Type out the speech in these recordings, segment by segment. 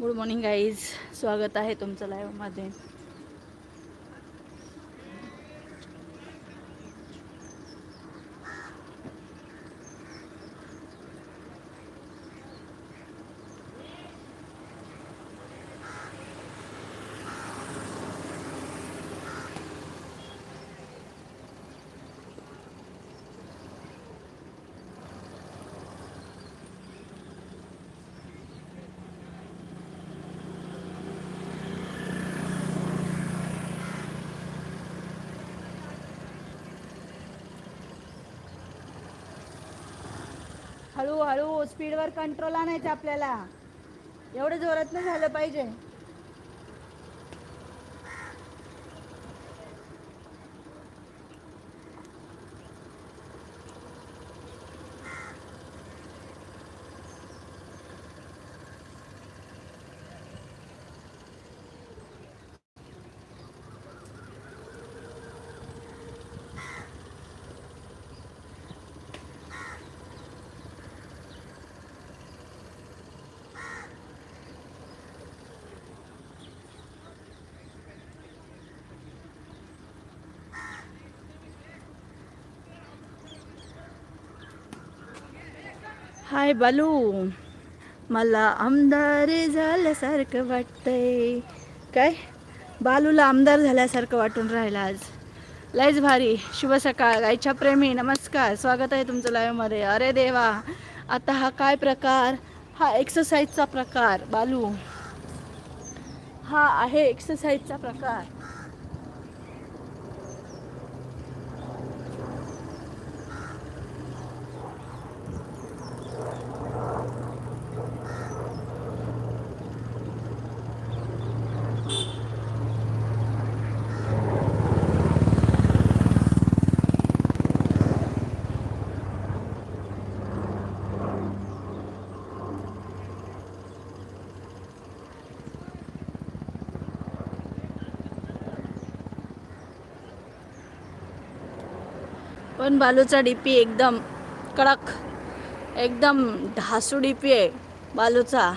Good morning guys स्वागत आहे तुमचं लाईव्हमध्ये हळू स्पीडवर कंट्रोल आणायचं आपल्याला. एवढं जोरात नाही झालं पाहिजे. हाय बालू. मला आमदार झाल्यासारखं वाटतंय. काय? बालूला आमदार झाल्यासारखं वाटून राहिलं आज. लयच भारी. शुभ सकाळ. गायच्या प्रेमी. नमस्कार. स्वागत आहे तुमचं लाईव्हमध्ये अरे देवा. आता हा काय प्रकार? हा एक्सरसाइजचा प्रकार बालू. हा आहे एक्सरसाइजचा प्रकार. पण बालूचा डी पी एकदम कडक एकदम ढासू डीपी आहे बालूचा.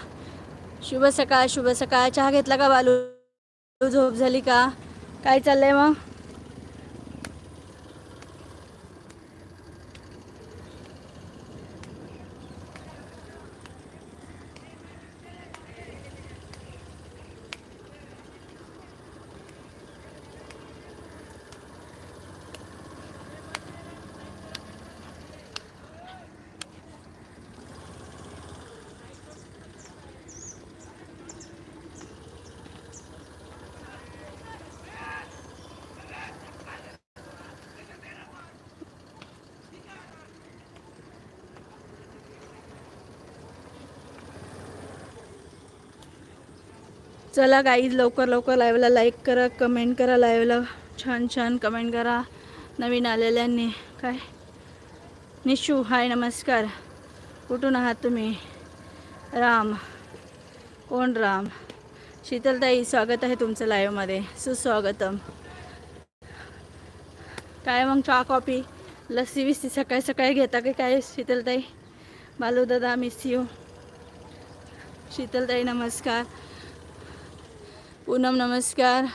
शुभ सकाळ शुभ सकाळ. चहा घेतला का बालू? झोप झाली का? काय चाललंय मग? चला गाईज लवकर लवकर लाईव्हला लाईक करा कमेंट करा लाईव्हला छान छान कमेंट करा. नवीन आलेल्यांनी. काय? निशू हाय नमस्कार. कुठून आहात तुम्ही? राम. कोण राम? शीतलताई स्वागत आहे तुमचं लाईव्हमध्ये सुस्वागतम. काय मग चहा कॉफी लस्सी विस्सी सकाळी सकाळी घेता की काय शीतलताई? बालू दादा मिस यू शीतलताई नमस्कार. पूनम नमस्कार.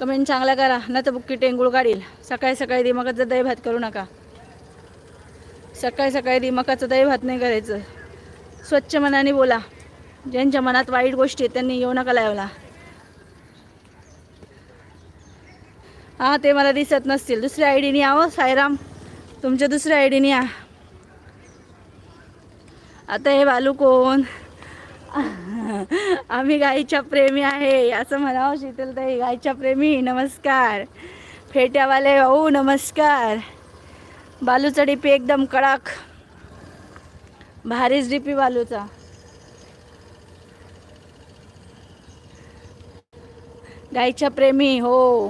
कमेंट चांगला करा न तर बुक्की टेंगुळ काढील. सकाळी सकाळी दिमागाचं दही भात करू नका. सकाळी सकाळी दिमागाचं दही भात नाही करायचं. स्वच्छ मनाने बोला. ज्यांच्या मनात वाईट गोष्टी आहेत त्यांनी येऊ नका लावला हां ते मला दिसत नसतील. दुसऱ्या आय डीने आहो सायराम तुमच्या दुसऱ्या आय डीने या. आता हे बालू कोण? आम्ही गायीच्या प्रेमी आहे असं म्हणावं शीतलताई गायच्या प्रेमी नमस्कार. फेट्यावाले भाऊ नमस्कार. बालूचा डीपी एकदम कडक. भारीच डीपी बालूचा. गाईच्या प्रेमी हो.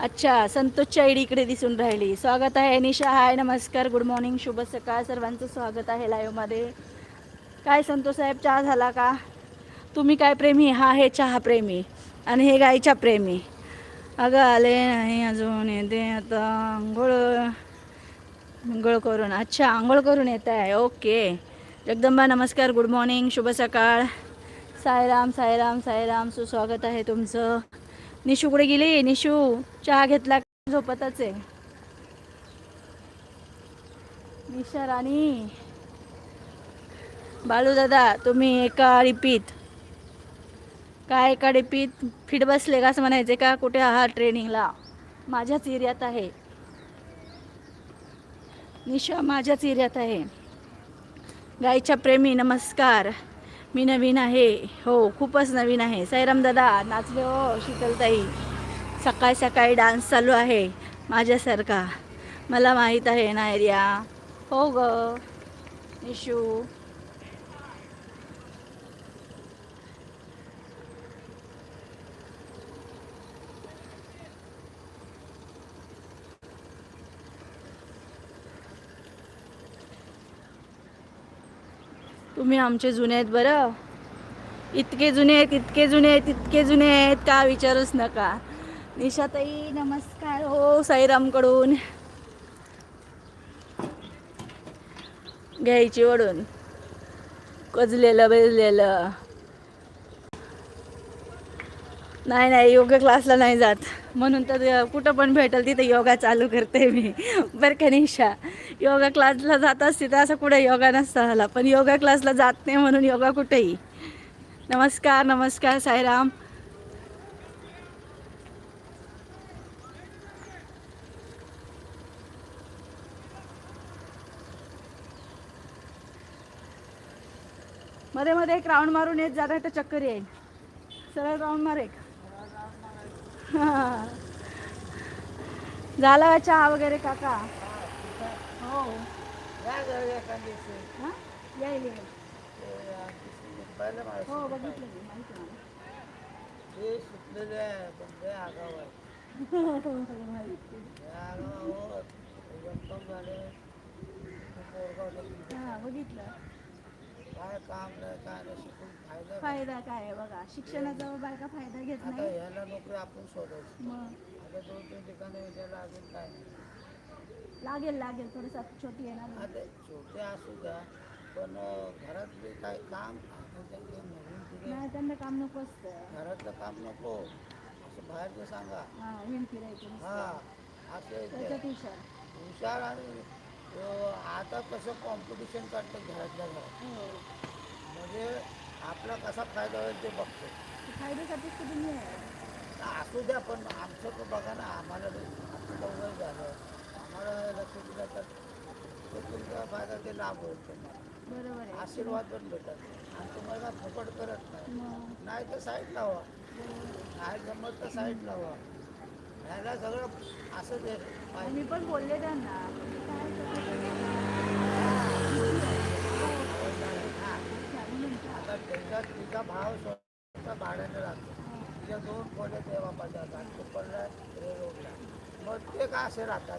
अच्छा संतोषच्या आयडी इकडे दिसून राहिली. स्वागत आहे निशा. हाय नमस्कार. गुड मॉर्निंग शुभ सकाळ. सर्वांचं स्वागत आहे लाईव्हमध्ये काय संतोष साहेब चहा झाला का? तुम्ही काय प्रेमी? हा हे चहा प्रेमी. आणि हे गाईच्या प्रेमी. अगं आले नाही अजून येते आता. आंघोळ आंघोळ करून. अच्छा आंघोळ करून येत आहे. ओके. जगदंबा नमस्कार. Good morning. शुभ सकाळ. सायराम साईराम साईराम. सुस्वागत आहे तुमचं. निशू कुठे गेली? निशू चहा घेतला झोपतच आहे. निशा राणी. बालू दादा तुम्ही एका रिपीत काय एका रिपीत फिट बसले का असं म्हणायचे का कुठे आहात ट्रेनिंगला? माझ्याच एरियात आहे. निशा माझ्याच एरियात आहे. गायच्या प्रेमी नमस्कार. मी नवीन आहे. हो खूपच नवीन आहे. साईराम दादा नाचले हो शीतलताई. सकाळी सकाळी डान्स चालू आहे माझ्यासारखा. मला माहीत आहे ना एरिया. हो ग. निशू. तुम्ही आमचे जुने आहेत बरं. इतके जुने आहेत इतके जुने आहेत इतके जुने आहेत का विचारूच नका. निशाताई नमस्कार. हो साईरामकडून. घ्यायची वडून. कजलेलं बेजलेलं. नाही नाही योगा क्लासला नाही जात. म्हणून तर कुठं पण भेटेल तिथे योगा चालू करते मी. बरं का निशा? योगा क्लासला जात असते तर असं कुठे योगा नसता झाला. पण योगा क्लासला जात नाही म्हणून योगा कुठेही. नमस्कार नमस्कार साईराम. मध्ये मध्ये एक राऊंड मारून येत जाता तर चक्कर येईल सरळ राऊंड मार एक. झाला का चहा वगैरे काका? हो. हा? हो बघितलं मी माहिती मला. हा बघितलं. काय काम नाही काय नाही शिकून फायदा नाही. फायदा काय आहे बघा? शिक्षणाचा बायका फायदा घेत आता नाही ह्याला नोकरी आपण मग? आता दोन तीन ठिकाणी विचारला अजून काय नाही. लागेल लागेल थोडंसं छोटी येणार आता छोटे असू द्या पण अं, घरातले काही काम नवीन पिढी नाही त्यांना काम नको असतं. घरातलं काम नको. असं बाहेरचं सांगा. हा हिंड फिरायचं हा नुसतं. असं त्याच्यात हुशार हुशार आणि आता कसं कॉम्पिटिशन चालतं घरातल्या घरात. हो. म्हणजे आपला कसा फायदा होईल ते बघतो. फायद्यासाठीच तर दुनिया आहे. असू द्या पण आमचं तर बघा ना आम्हाला आमचं वय झालं. आम्हाला लक्ष दिलं तर तो तुमचा फायदा ते लाभ होईल तुम्हाला. बरोबर आहे. आशीर्वाद पण भेटत आणि तुम्हाला फुकट करत नाही. मग नाही तर साईड लावा. नाही जमत तर साईड लावा. ह्याला सगळं असं दे. आणि पाहिजे मी पण बोलले त्यांना. त्याचा तिचा भाव स्वतः भाड्याने राहतो. तिच्या दोन खोल्या तेव्हा पाहिजे आणि तो पडला रे रोडला. मग ते का असे राहतात?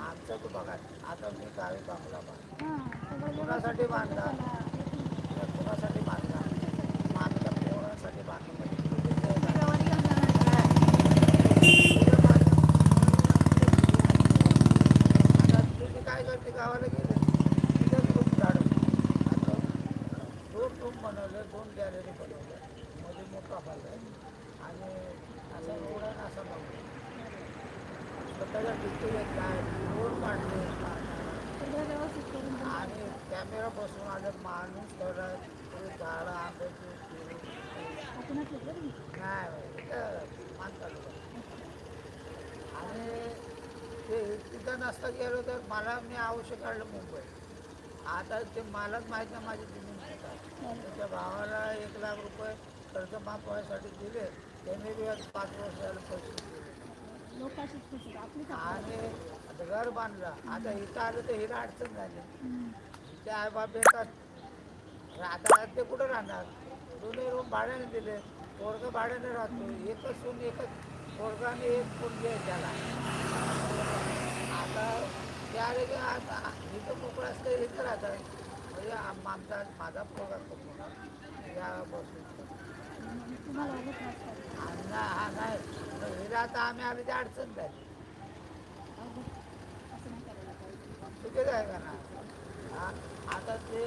आमचं तू बघा आता मी गावी बांगला बांधला कुणासाठी बांधला व्यवस्थित तर कुणासाठी बांधला माझ्या पोरांसाठी बांधला म्हणजे तुम्ही ते करा. गवारी घालणार पुढे बांधा. आता तुम्ही काय करते गावाला गेले तिथं रूम झाडं आता दोन रूम बनवलं दोन गॅलरी बनवल्या मध्ये मोठा हॉल आहे. आणि असा रोड आहे ना असा बनवला स्वतःच्या भिंती आहेत काय? रोड काढले. आणि कॅमेरा बसून आले. माणूस थोडं झाडं आंब्याची आपणच घेतलं आणि ते तिथं नसता गेलो तर मला मी आवश्यक काढलं मुंबई. आता ते मलाच माहीत नाही माझी त्याच्या भावाला एक लाख रुपये कर्ज माफ व्हायसाठी दिले. त्यांनी बी आज पाच वर्ष झालं पैसे दिले. आणि घर बांधलं. आता इथं आलं तर हिला अडचण झाली. हम्म. ते आई बाप येतात आता ते कुठं राहणार? दोन्ही रूम भाड्याने दिले. पोरगं भाड्याने राहतो. एकच सून एकच पोरगा आणि एक पोरगी आहे त्याला. आता ते आले की आता इथं मोकळं असतं इथं राहतात. म्हणजे माझा या बसून. हा नाही मग हिला आता आम्ही ते अडचण झाली चुकीचं आहे का ना आता ते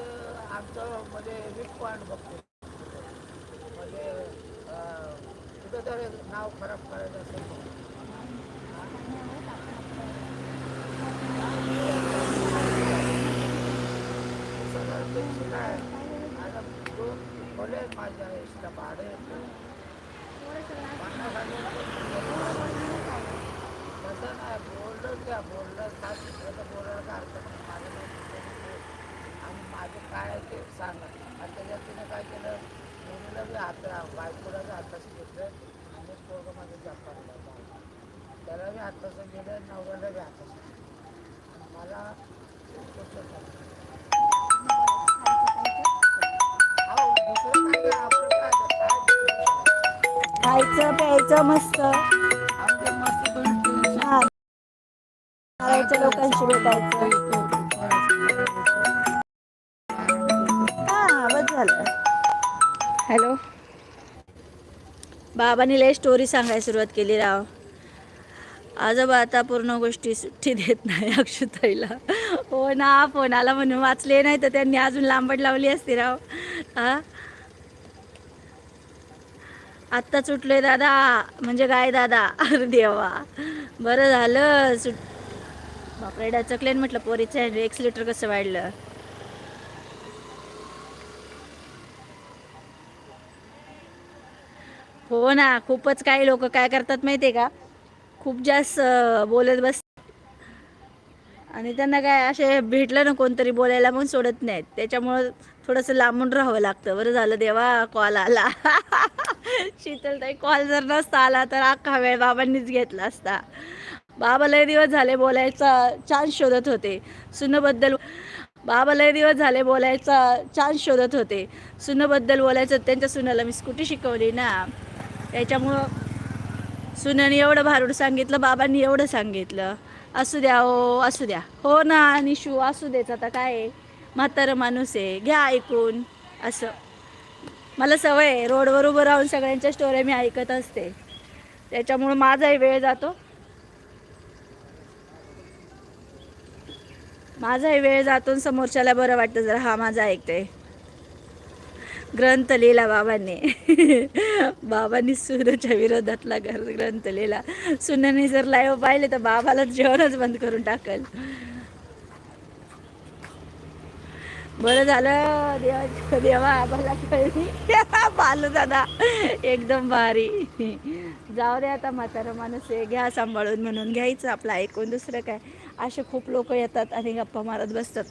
आमचं म्हणजे वीक पॉईंट बघतो म्हणजे कुठं तरी नाव खराब करायचं असेल तर. सगळं टेन्शन आहे आता दोन खोले आहेत माझ्या एक्स्ट्रा भाडे येतं पन्नास हजार तसं नाही बोललं घ्या बोललं सात दुसऱ्याचं बोलायला काय हरकत नाही माझं नाव तिथे नको. आणि माझं काय आहे ते सांगा आणि त्याच्यात तिने काय केलं मुलीला बी हात बायकोला बी हाताशी घेतलं आणि पोरगं माझं जपानला त्याला बी हाताचं गेलं नवऱ्याला बी हाताशी आणि मला खायचं प्यायचं मस्त. आमच्या हा लोकांशी भेटायचं. झालं. हॅलो. बाबांनी लय स्टोरी सांगायला सुरुवात केली राव. आजोबा आता पूर्ण गोष्टी सुट्टी देत नाही अक्षुताईला. हो ना फोन आला म्हणून वाचले नाही तर त्यांनी अजून लांबड लावली असती राव. हा? आत्ता सुटलोय दादा म्हणजे काय दादा अरे देवा. बरं झालं सुट बापरे डचकले म्हटलं पोरीचं एक्स लिटर कसं वाढलं? हो ना खूपच काही लोक काय करतात माहिती आहे का? खूप जास्त बोलत बस आणि त्यांना काय असे भेटलं ना कोणतरी बोलायला मग सोडत नाहीत. त्याच्यामुळं थोडंसं लांबून राहावं लागतं. बरं झालं देवा कॉल आला. शीतलताई कॉल जर नसता आला तर अख्खा वेळ बाबांनीच घेतला असता. बाबा लय दिवस झाले बोलायचा चान्स शोधत होते. सुनबद्दल बाबा लय दिवस झाले बोलायचा चान्स शोधत होते. सुनबद्दल बोलायचं त्यांच्या सुनाला मी स्कूटी शिकवली ना. त्याच्यामुळं सुनाने एवढं भारूड सांगितलं बाबांनी एवढं सांगितलं. असू द्या हो असू द्या. हो ना निशू असू देच आता काय आहे? म्हातारं माणूस आहे. घ्या ऐकून. असं. मला सवय आहे. रोडवर उभं राहून सगळ्यांच्या स्टोऱ्या मी ऐकत असते. त्याच्यामुळं माझाही वेळ जातो. माझाही वेळ जातो आणि समोरच्याला बरं वाटतं जर हा माझा ऐकते ग्रंथ लिहिला बाबांनी. बाबांनी सुनच्या विरोधातला ग्रंथ लिहिला सुनाने जर लाईव्ह पाहिले तर बाबाला जेवणच बंद करून टाकल. बरं झालं. देवा देवा आम्हाला कळली. बालू दादा एकदम भारी. जाऊ दे आता म्हातारा माणूस आहे. घ्या सांभाळून म्हणून घ्यायचं आपलं ऐकून दुसरं काय. असे खूप लोक येतात आणि गप्पा मारत बसतात.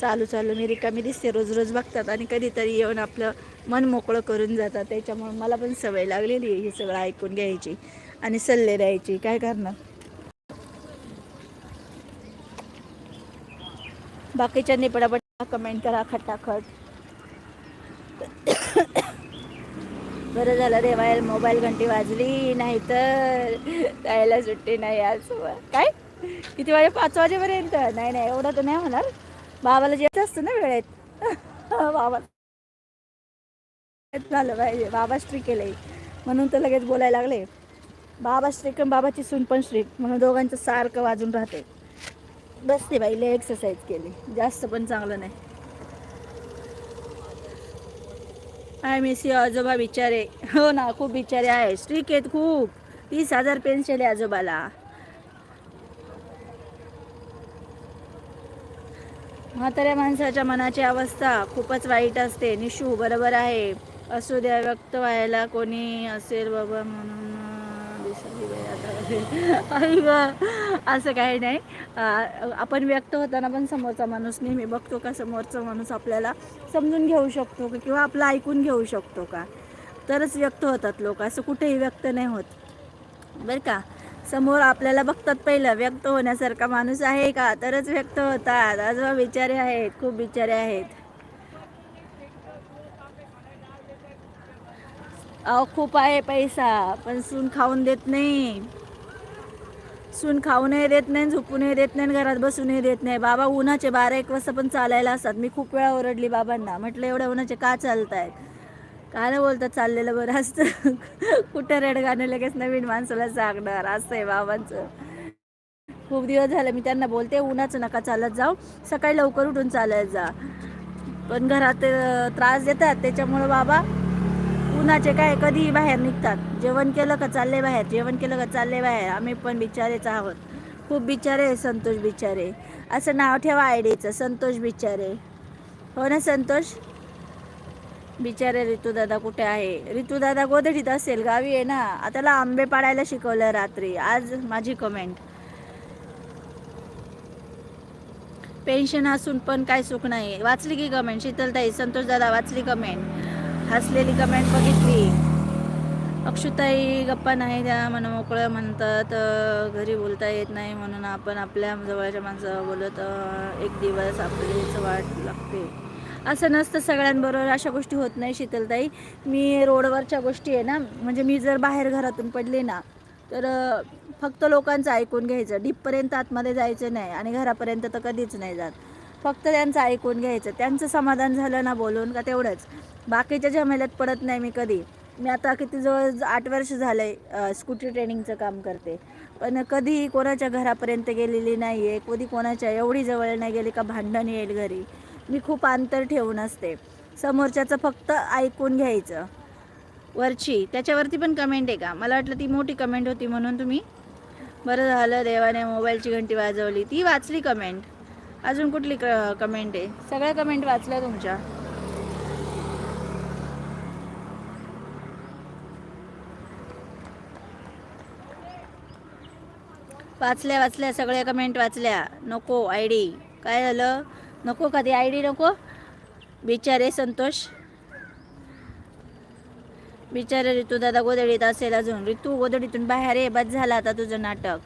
चालू चालू मी रिकामी दिसते रोज रोज बघतात आणि कधीतरी येऊन आपलं मन मोकळं करून जातात. त्याच्यामुळे मला पण सवय लागलेली आहे हे सगळं ऐकून घ्यायची आणि सल्ले द्यायची. काय करणार? बाकीच्यांनी पटापट कमेंट करा खटाखट. बरं झालं देवायला मोबाईल घंटी वाजली नाही तर जायला सुट्टी नाही आज. काय? किती वाजे? पाच वाजेपर्यंत? नाही नाही एवढं तर नाही होणार. बाबाला जेच असतं ना वेळेत. बाबा झालं पाहिजे. बाबा स्ट्रिक केलंय म्हणून तर लगेच बोलायला लागले. बाबा स्ट्रिक आणि बाबाची सून पण स्ट्रिक म्हणून दोघांचं सारखं वाजून राहते. बसते बाई लय एक्सरसाइज केली. जास्त पण चांगलं नाही. आय मिस यू आजोबा बिचारे. हो ना खूप बिचारे आहे. स्ट्रिक आहेत खूप. तीस हजार पेन्शन आहे आजोबाला. म्हाताऱ्या माणसाच्या मनाची अवस्था खूपच वाईट असते. निशू बरोबर आहे. असू द्या व्यक्त व्हायला कोणी असेल बाबा म्हणून असं काही नाही. आपण व्यक्त होताना पण समोरचा माणूस नेहमी बघतो का? समोरचा माणूस आपल्याला समजून घेऊ शकतो का? किंवा आपलं ऐकून घेऊ शकतो का? तरच व्यक्त होतात लोक. असं कुठेही व्यक्त नाही होत. बरं का? समोर आपल्याला बघतात पहिलं व्यक्त होण्यासारखा माणूस आहे का? तरच व्यक्त होतात. आजोबा बिचारे आहेत खूप बिचारे आहेत. अहो खूप आहे पैसा पण सून खाऊन देत नाही. सून खाऊनही देत नाही झोपूनही देत नाही घरात बसूनही देत नाही. बाबा उन्हाचे बारा एक वाजता पण चालायला असतात. मी खूप वेळा ओरडली बाबांना. म्हटलं एवढ्या उन्हाचे का चालत आहेत गाणं बोलतात चाललेलं बरं असतं. कुठं रेड गाणं लगेच नवीन माणसाला सांगणार असं आहे बाबांचं. खूप दिवस झाले मी त्यांना बोलते उन्हाचं नका चालत जाऊ सकाळी लवकर उठून चालत जा. पण घरात त्रास देतात त्याच्यामुळं बाबा उन्हाचे काय कधीही बाहेर निघतात. जेवण केलं का चालले बाहेर जेवण केलं का चालले बाहेर आम्ही पण बिचारेच आहोत. खूप बिचारे आहे संतोष बिचारे. असं नाव ठेवा आयडीचं संतोष बिचारे. हो ना संतोष? बिचारे ऋतुदादा कुठे आहे? ऋतुदादा गोधडीत असेल गावी आहे ना. आताला त्याला आंबे पाडायला शिकवलं रात्री. आज माझी कमेंट पेन्शन असून पण काय सुख नाही. वाचली की कमेंट शीतलताई संतोष दादा वाचली कमेंट हसलेली कमेंट बघितली. अक्षुताई गप्पा नाही द्या मन मोकळं म्हणतात. घरी बोलता येत नाही म्हणून आपण आपल्या जवळच्या माणसं बोलत एक दिवस आपलीच वाट लागते. असं नसतं सगळ्यांबरोबर अशा गोष्टी होत नाही शीतलताई. मी रोडवरच्या गोष्टी आहे ना म्हणजे मी जर बाहेर घरातून पडले ना तर फक्त लोकांचं ऐकून घ्यायचं. डीपपर्यंत आतमध्ये जायचं नाही आणि घरापर्यंत तर कधीच नाही जात. फक्त त्यांचं ऐकून घ्यायचं. त्यांचं समाधान झालं ना बोलून का तेवढंच. बाकीच्या झमेल्यात पडत नाही मी कधी. मी आता किती जवळ आठ वर्ष झालंय आहे स्कूटी ट्रेनिंगचं काम करते. पण कधीही कोणाच्या घरापर्यंत गेलेली नाही आहे कधी कोणाच्या एवढी जवळ नाही गेली का भांडण येईल घरी. मी खूप अंतर ठेवून असते. समोरच्याचं फक्त ऐकून घ्यायचं. वरची त्याच्यावरती पण कमेंट आहे का? मला वाटलं ती मोठी कमेंट होती म्हणून तुम्ही बरं झालं देवाने मोबाईलची घंटी वाजवली. ती वाचली कमेंट अजून कुठली क कमेंट आहे? सगळ्या कमेंट वाचल्या तुमच्या. वाचल्या वाचल्या सगळ्या कमेंट वाचल्या. नको आय डी. काय झालं? नको कधी. आय डी नको. बिचारे संतोष. बिचारे ऋतू दादा गोदडीत असेल अजून. ऋतू गोदडीतून बाहेर ये बस झाला आता तुझं नाटक.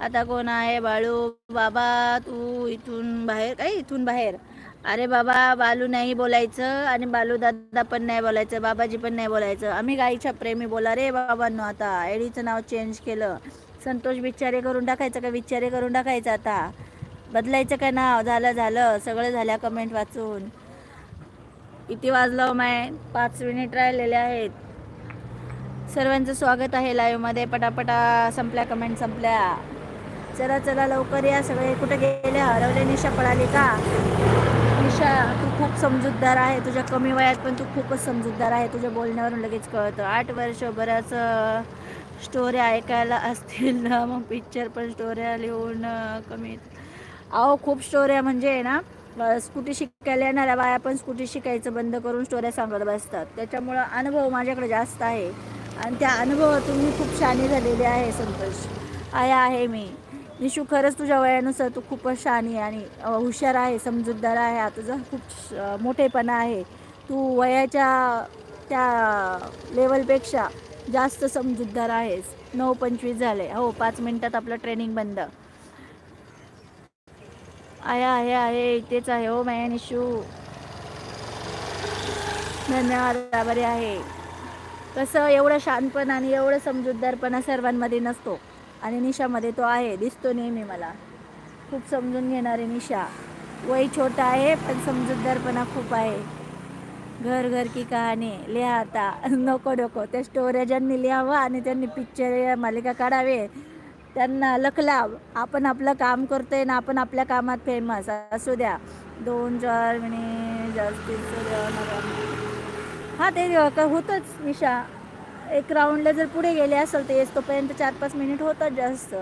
आता कोण आहे बाळू? बाबा तू इथून बाहेर? काय इथून बाहेर? अरे बाबा बालू नाही बोलायचं आणि बालू दादा पण नाही बोलायचं बाबाजी पण नाही बोलायचं. आम्ही गाईच्या प्रेमी बोला रे बाबांनो आता. आयडीचं नाव चेंज केलं. संतोष बिचारे करून टाकायचं का? विचारे करून टाकायचं आता. बदलायचं काय नाव? झालं झालं. सगळं झाल्या कमेंट वाचून. किती वाजलं माय? पाच मिनिट राहिलेले आहेत. सर्वांचं स्वागत आहे लाईव्हमध्ये पटापटा संपल्या कमेंट संपल्या. चला चला लवकर या सगळे. कुठे गेले? हरवले निशा पळाली का? निशा तू खूप समजूतदार आहे तुझ्या कमी वयात पण तू खूपच समजूतदार आहे. तुझ्या बोलण्यावरून लगेच कळतं. आठ वर्ष बऱ्याच स्टोऱ्या ऐकायला असतील ना? मग पिक्चर पण स्टोऱ्या लिहून कमी. अहो खूप स्टोऱ्या म्हणजे आहे ना स्कूटी शिकायला येणाऱ्या बाया पण स्कूटी शिकायचं बंद करून स्टोऱ्या सांगत बसतात. त्याच्यामुळं अनुभव माझ्याकडे जास्त आहे. आणि त्या अनुभवातून मी खूप शानी झालेली आहे संतोष. आया आहे मी. निशू खरंच तुझ्या वयानुसार तू खूपच शहाणी आणि हुशार आहे समजूतदार आहे. हा तुझा खूप मोठेपणा आहे. तू वयाच्या त्या लेवलपेक्षा जास्त समजूतदार आहेस. नऊ पंचवीस झाले. हो पाच मिनटात आपलं ट्रेनिंग बंद. आहे आहे आहे. इथेच आहे हो मॅन निशू धन्यवाद बरे आहे. कसं एवढं शांतपण आणि एवढं समजूतदारपणा सर्वांमध्ये नसतो. आणि निशामध्ये तो आहे दिसतो नेहमी मला. खूप समजून घेणारे निशा. वय छोटा आहे पण समजूतदारपणा खूप आहे. घर घर की कहाणी. लिहा आता. नको नको. त्या स्टोऱ्या ज्यांनी लिहावं आणि त्यांनी पिक्चर मालिका काढावे त्यांना लखलाव. आपण आपलं काम करतोय ना आपण आपल्या कामात फेमस असू द्या. दोन चार मिनिट जास्तीत हां ते होतंच निशा. एक राऊंडला जर पुढे गेले असेल तर येस तोपर्यंत चार पाच मिनिट होतात जास्त.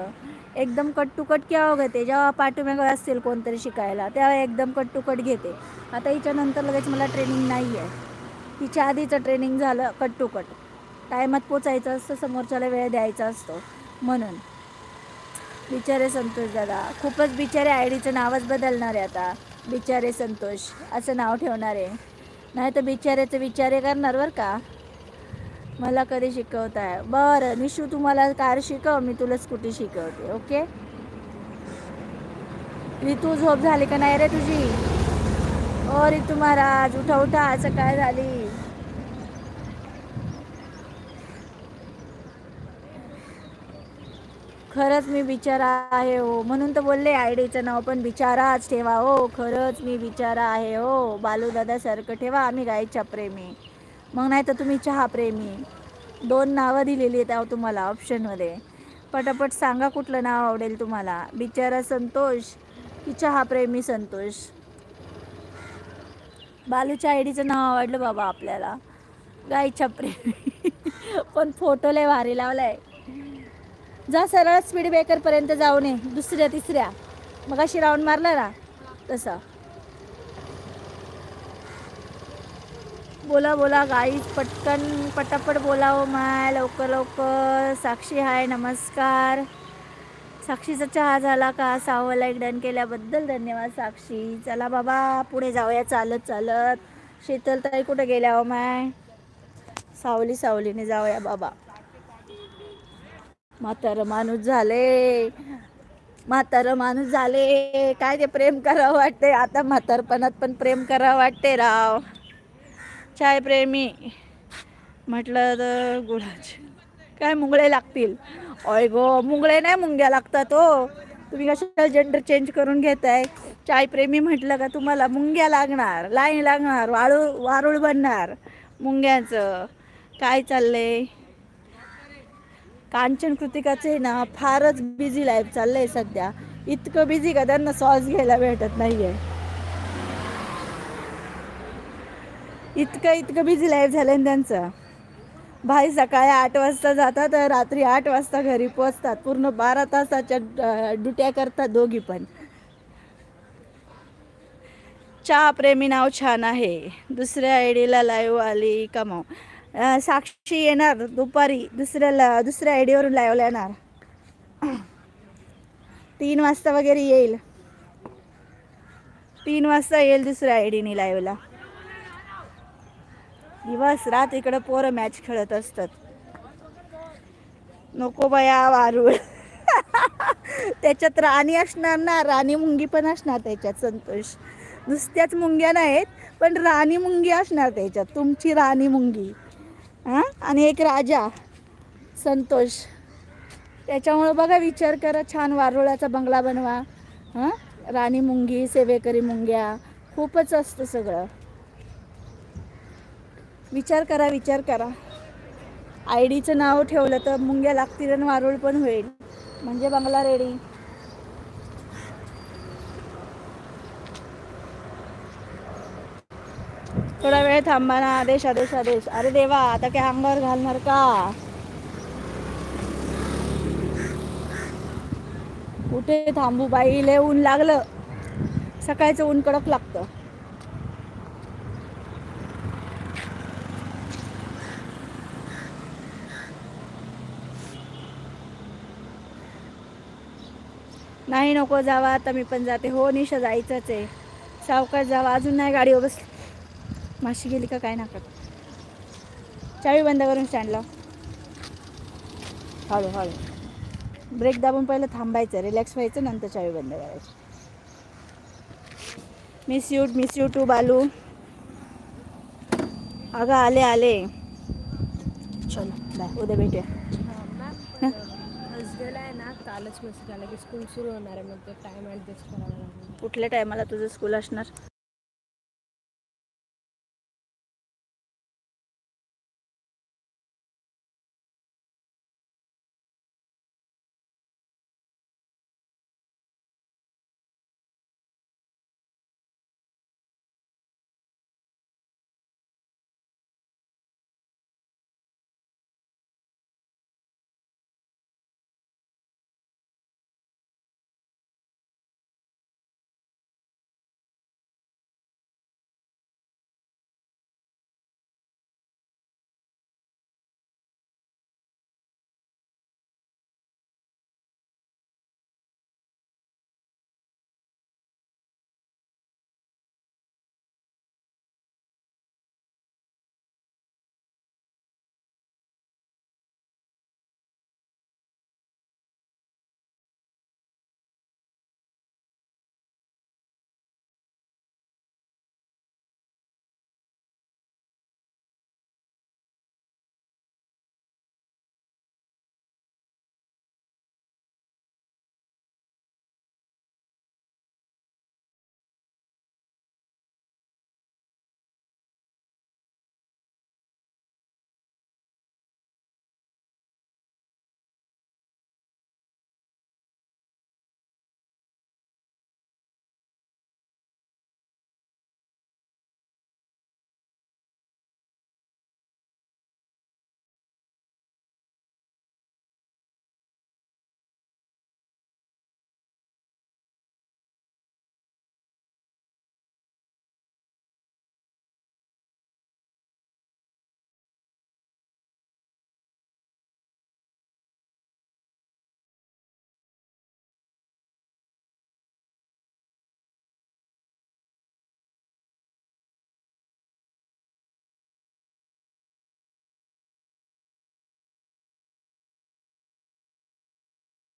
एकदम कट टू कट केव्हा घेते जेव्हा पाठीमागे असतील कोणतरी शिकायला तेव्हा एकदम कट टू कट घेते. आता हिच्या नंतर लगेच मला ट्रेनिंग नाही आहे. हिच्या आधीचं ट्रेनिंग झालं कट टू कट टायमात पोचायचं असतं समोरच्याला वेळ द्यायचा असतो. म्हणून. बिचारे संतोष दादा. खूपच बिचारे आय डीचं नावच बदलणार आहे आता. बिचारे संतोष. असं नाव ठेवणार आहे. नाही तर बिचारेचं विचारे करणार बरं का? मला कधी शिकवताय बरं निशू तुम्हाला कार शिकव मी तुला स्कूटी शिकवते ओके? रितू झोप झाली का नाही रे तुझी? ओ रितू महाराज उठा उठा असं काय झाली. खरंच मी बिचारा आहे हो. म्हणून तर बोलले आय डीचं नाव पण बिचाराच ठेवा हो. खरंच मी बिचारा आहे हो. बालूदादासारखं ठेवा आम्ही गायच्या प्रेमी. मग नाही तर तुम्ही चहा प्रेमी. दोन नावं दिलेली आहेत अहो तुम्हाला ऑप्शनमध्ये पटापट सांगा कुठलं नाव आवडेल तुम्हाला. बिचारा संतोष की चहा प्रेमी संतोष? बालूच्या आयडीचं नाव आवडलं बाबा आपल्याला. गाईच्या प्रेमी. पण फोटो लय भारी लावलाय. जा सरळ स्पीड ब्रेकरपर्यंत जाऊ नये दुसऱ्या तिसऱ्या. मग अशी राऊंड मारला ना तसा. बोला बोला गाईज पटकन पटापट बोलावं माय लवकर लवकर. साक्षी हाय नमस्कार. साक्षीचा चहा झाला का? सावला लाईक डन केल्याबद्दल धन्यवाद साक्षी. चला बाबा पुढे जाऊया. चालत चालत. शीतल ताई कुठं गेल्या हो माय? सावली सावलीने जाऊया बाबा. म्हातारं माणूस झाले. म्हातारं माणूस झाले. काय ते प्रेम करावं वाटते आता म्हातारपणात पण प्रेम करावं वाटते राव. चाय प्रेमी. म्हटलं तर गुळाचे. काय मुंगळे लागतील? ऑय गो मुंगळे नाही मुंग्या लागतात हो. तुम्ही कसं जेंडर चेंज करून घेताय? चाय प्रेमी म्हटलं का तुम्हाला मुंग्या लागणार लाईन लागणार वाळू वारुळ बनणार मुंग्याचं. काय चाललंय? कांचन कृतिकाचे ना फारच बिझी लाईफ चाललंय सध्या. इतकं बिझी का त्यांना सॉस घ्यायला भेटत नाहीये. इतकं इतकं बिझी लाईफ झालंय ना त्यांचं. भाई सकाळी आठ वाजता जातात रात्री आठ वाजता घरी पोचतात पूर्ण बारा तासाच्या डुट्या करतात दोघी पण. चहा प्रेमी नाव छान आहे. दुसऱ्या आयडीला लाईव्ह आली कमाव साक्षी येणार दुपारी दुसऱ्याला दुसऱ्या आयडीवरून लाईव्हला येणार तीन वाजता वगैरे येईल तीन वाजता येईल दुसऱ्या आयडीने लाईव्हला दिवस रात इकडं पोरं मॅच खेळत असतात नको बया वारूळ त्याच्यात राणी असणार ना राणी मुंगी पण असणार त्याच्यात संतोष नुसत्याच मुंग्या नाहीत पण राणी मुंगी असणार त्याच्यात तुमची राणी मुंगी हां? आणि एक राजा संतोष. त्याच्यामुळं बघा विचार करा. छान वारुळाचा बंगला बनवा. हां? राणी मुंगी सेवेकरी मुंग्या. खूपच असतं सगळं. विचार करा विचार करा. आय डीचं नाव ठेवलं तर मुंग्या लागतील आणि वारुळ पण होईल. म्हणजे बंगला रेडी थोडा वेळ थांबा ना. आदेश आदेश आदेश अरे देवा आता काय अंगावर घालणार का? कुठे थांबू बाई? लय ऊन लागलं. सकाळचं ऊन कडक लागतं. नाही नको जावा आता मी पण जाते. हो निशा जायचंच आहे. सावकाश जावा अजून नाही गाडीवर बस माशी गेली का काय नाका चावी बंद करून स्टँडला हळू हळू. ब्रेक दाबून पहिलं थांबायचं रिलॅक्स व्हायचं नंतर चावी बंद करायची. Miss you miss you too Balu. अगं आले आले. चलो बाय. उद्या भेटूया. आहे ना कालच मेसेज आला की स्कूल सुरू होणार आहे मग तो टाइम ॲडजस्ट करावा लागेल. कुठल्या टायमाला तुझं स्कूल असणार?